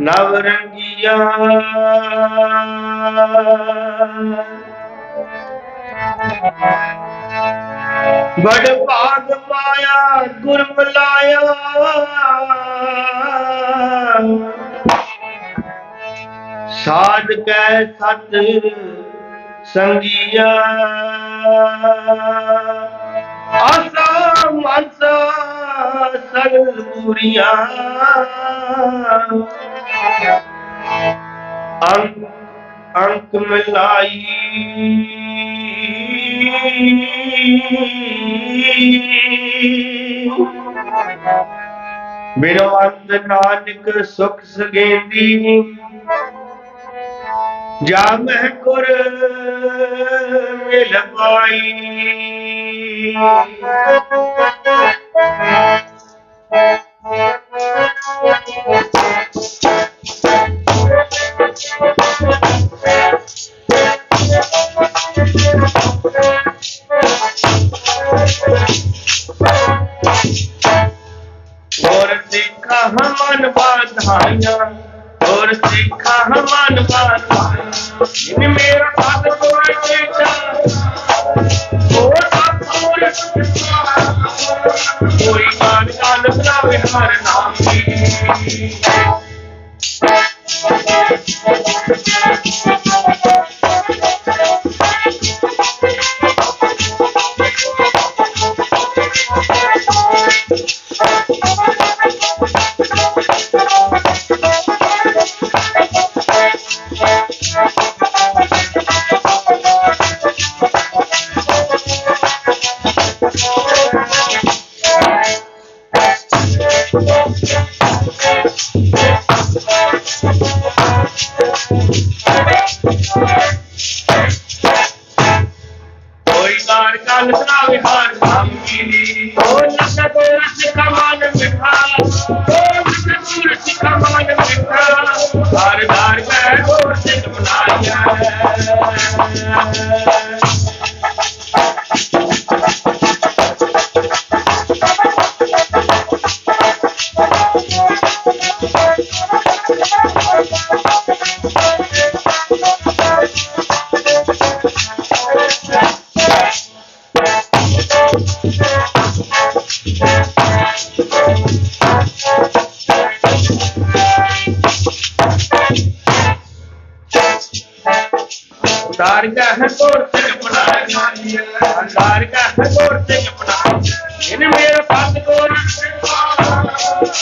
ਨਵ ਰੰਗੀਆ ਬੜ ਭਾਗ ਪਾਇਆ, ਗੁਰ ਮਿਲਾਇਆ ਸਾਧ ਕੈ ਸਤ ਸੰਗੀਆ। ਆਸਾ ਮਨਸਾ ਸਰਲ ਪੂਰੀਆਂ। ਅੰਤ ਅੰਤ ਮਿਲਾਈ। ਬਿਰਵੰਦ ਨਾਨਕ ਸੁਖ ਸਗੇਂਦੀ। ਜਾ ਮਹਿ ਗੁਰ ਮਿਲ ਪਾਈ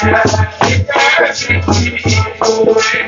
Thank you.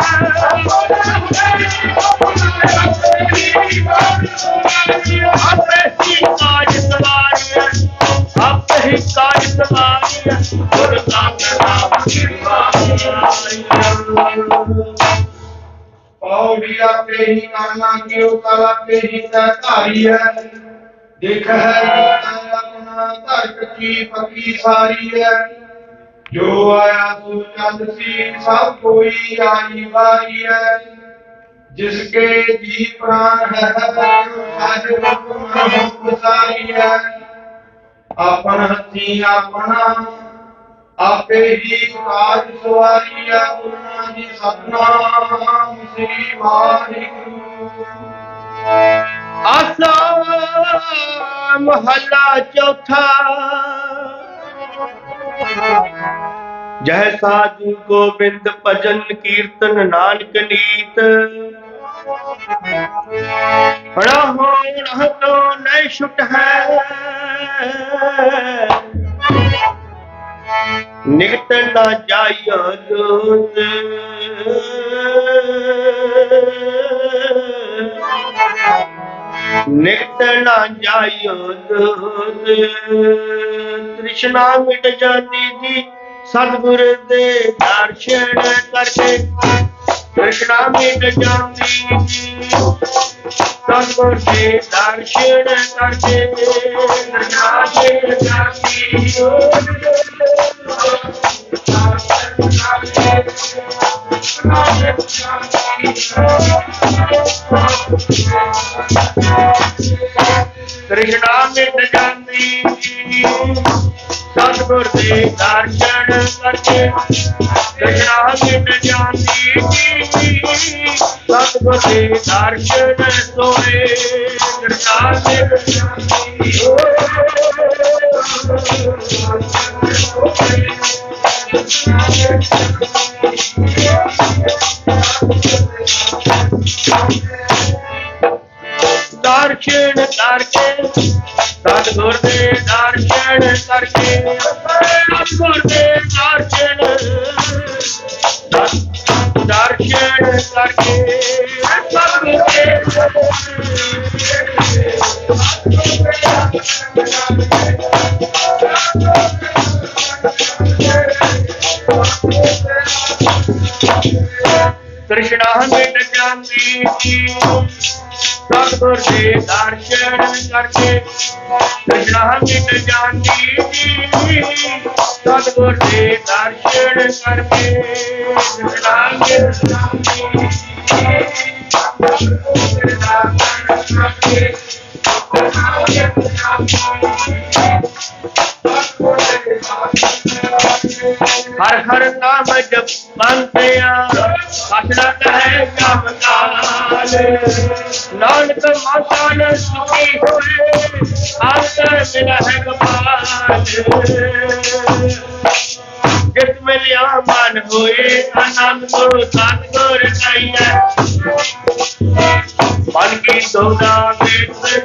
सताई है देख है अपना की सारी है जो आया चंद सी सब कोई आई बारी है जिसके जी प्राण है आज अपना अपना ਆਪੇ ਹੀ ਕਾਜ ਸਵਾਰੀ ਹੈ ਗੁਰਨਾ ਜੀ ਸਤਨਾਮ ਸ੍ਰੀ ਵਾਹਿਗੁਰੂ ਆਸਾ ਮਹੱਲਾ ਚੌਥਾ ਜਹ ਸਾਧੂ ਗੋਬਿੰਦ ਭਜਨ ਕੀਰਤਨ ਨਾਨਕ ਨੀਤ ਹਣਾ ਹੋਣ ਤੋ ਨਹੀਂ ਛੁਟ ਹੈ ਨਿਕਟ ਨਾ ਜਾਇਓ ਜੋਤ। ਨਿਕਟ ਨਾ ਜਾਇਓ ਜੋਤ। ਤ੍ਰਿਸ਼ਨਾ ਮਿਟ ਜਾਂਦੀ ਜੀ ਸਤਿਗੁਰ ਦੇ ਦਰਸ਼ਨ ਕਰਕੇ ਤ੍ਰਿਸ਼ਨਾ ਮਿਟ ਜਾਂਦੀ ਸਤਿਗੁਰ ਦੇ ਦਰਸ਼ਨ ਕਰਕੇ ਤ੍ਰਿਸ਼ਨਾ ਮਿਟ ਜਾਂਦੀ ਤ੍ਰਿਸ਼ਨਾ ਮਿਟ ਜਾਂਦੀ ਸਤਿਗੁਰ ਦੇ ਦਰਸ਼ਨ ਕਰਕੇ ਤ੍ਰਿਸ਼ਨਾ ਮਿਟ ਜਾਂਦੀ ਸਤਿਗੁਰ ਦੇ ਦਰਸ਼ਨ ਸੋਏ ਤ੍ਰਿਸ਼ਨਾ ਮਿਟ ਜਾਂਦੀ दर्शन दर्शन सतगुर दर्शन करके सतगुर दर्शन दर्शन करके सतगुर दे दर्शन कृष्ण मिट जाती सतगुर के दर्शन करके कृष्ण मिट जाती सतगुर के दर्शन करके कृष्ण मिट जाती Thank you. हर हर नाम जब मानते अशरत है काम नानक सुखी आकर मिला है गोपाल जित मिलिया हुए आनंद गुरु कहिए मन की सोना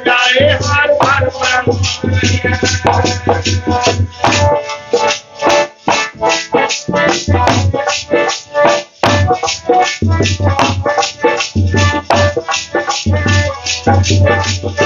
जाए हर हर Thank you.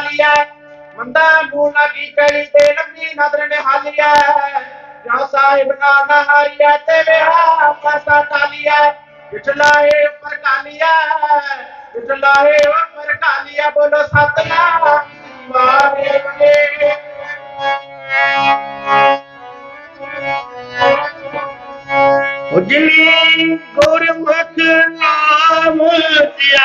लिया। मंदा मूला की कड़ी ते नबी नदर ने हालिया या साहिब ना ना हारिया ते बेहा पासा तालिया पिछला है ऊपर कालिया। पिछला है ऊपर कालिया, बोलो सतना वाहे उजली गुरमुख नाम दिया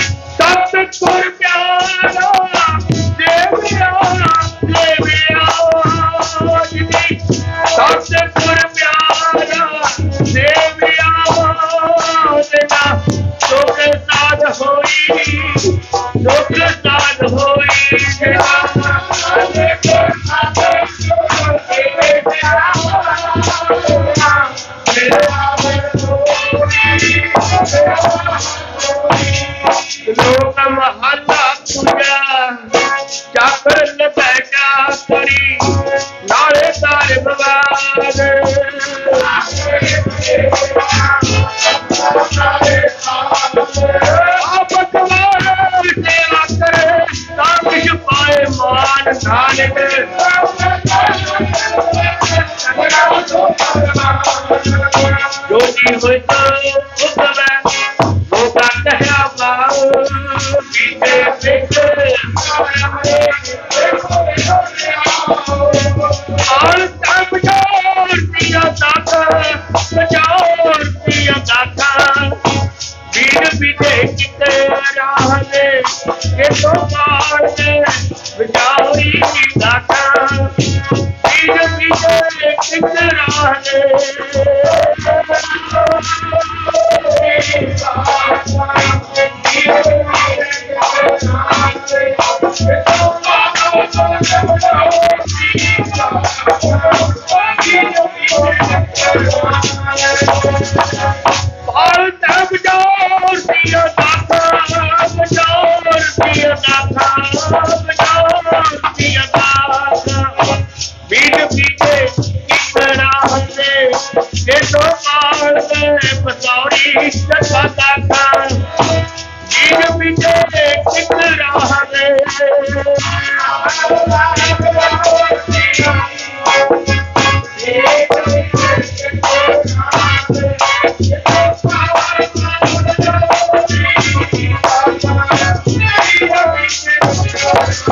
Both the God holy. ਉਤਲੇ ਲੋਕਾਂ ਕਹਿਆ ਵਾ ਜੀਤੇ ਸਿੱਖ ਆਲ ਟਾਈਮ ਜੋ ਤੀਆ ਦਾਤਾ ਸਜਾਓ ਤੀਆ ਦਾਤਾ ਵੀਰ ਬਿਟੇ ਕਿਤੇ ਰਾਹ ਨੇ ਇਹ ਤੋਂ ਮਾਰ ਨੇ ਵਿਚਾਰੀ ਦੀ ਦਾਤਾ ਵੀਰ ਬਿਟੇ ਕਿਤੇ ਰਾਹ ਨੇ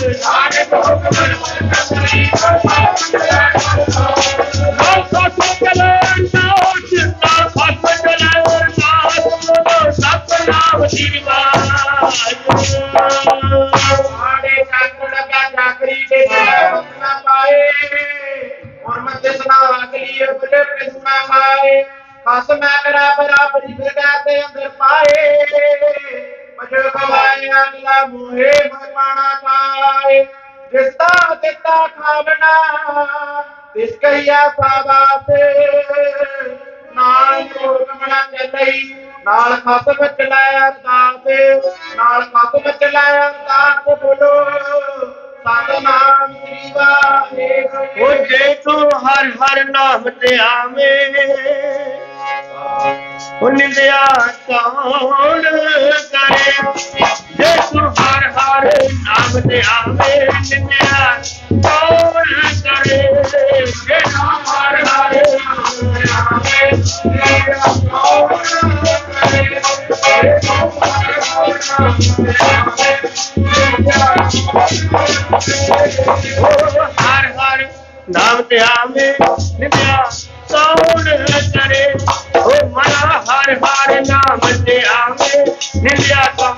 I'm अरदास नाल कदम चलाए अरदास बोलो सतनाम श्री वाहे ओ जे तू हर हर नाम ते आवे। ਨਾਮ ਤੇ ਆਵੇ ਨਿੰਦਿਆ ਕਮ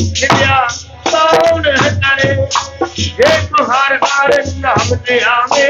ਹਿਲਿਆ ਤਾਉਣ ਹਟਾਰੇ ਜੇ ਤੂੰ ਹਰ ਹਰ ਨਾਮ ਤੇ ਆਵੇ